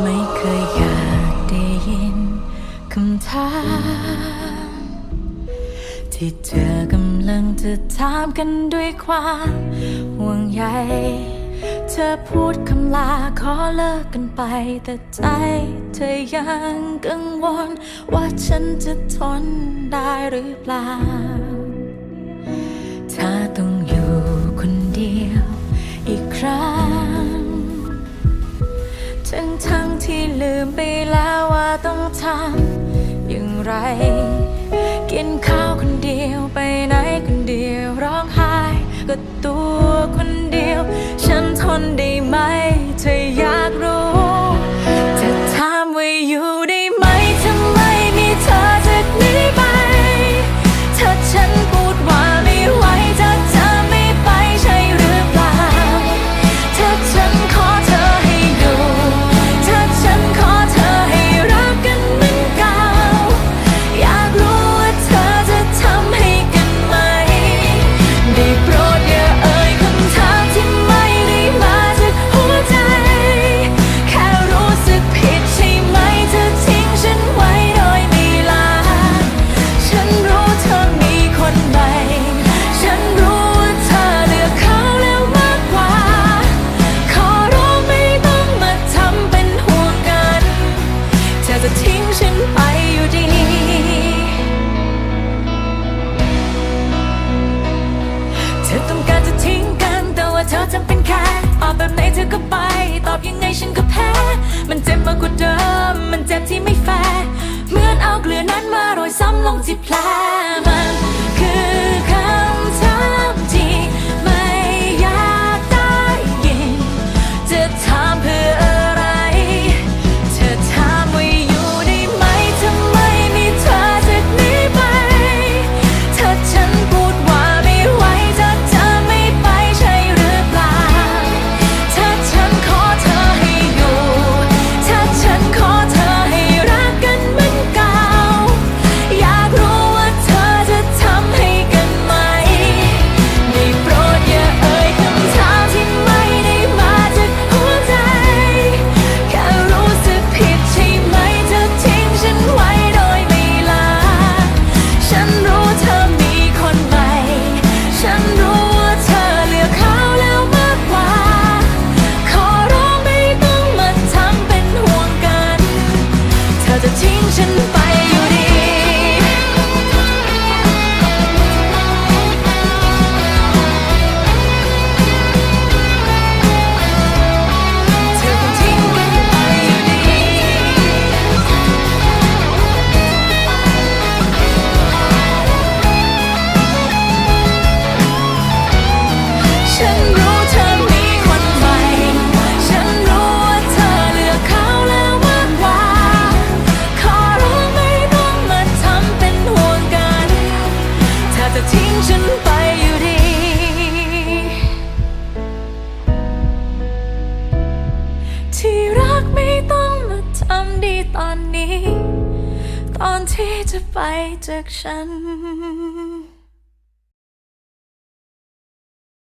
ไม่เคยอยากได้ยินคำถาม ที่เธอกำลังจะถามกันด้วยความห่วงใยเธอพูดคำลาขอเลิกกันไป แต่ใจเธอยังกังวล ว่าฉันจะทนได้หรือเปล่า ลืมไปแล้วว่าต้องทำอย่างไร กินข้าวคนเดียวไปไหนคนเดียว ร้องไห้ก็ตัวคนเดียว ฉันทนได้ไหมเธออยาก เธอก็ไป ตอบยังไงฉันก็แพ้ มันเจ็บมากกว่าเดิม มันเจ็บที่ไม่แฟร์ เหมือนเอาเกลือนั้นมาโรยซ้ำลงที่แผล ตอนนี้ ตอนที่จะไปจากฉัน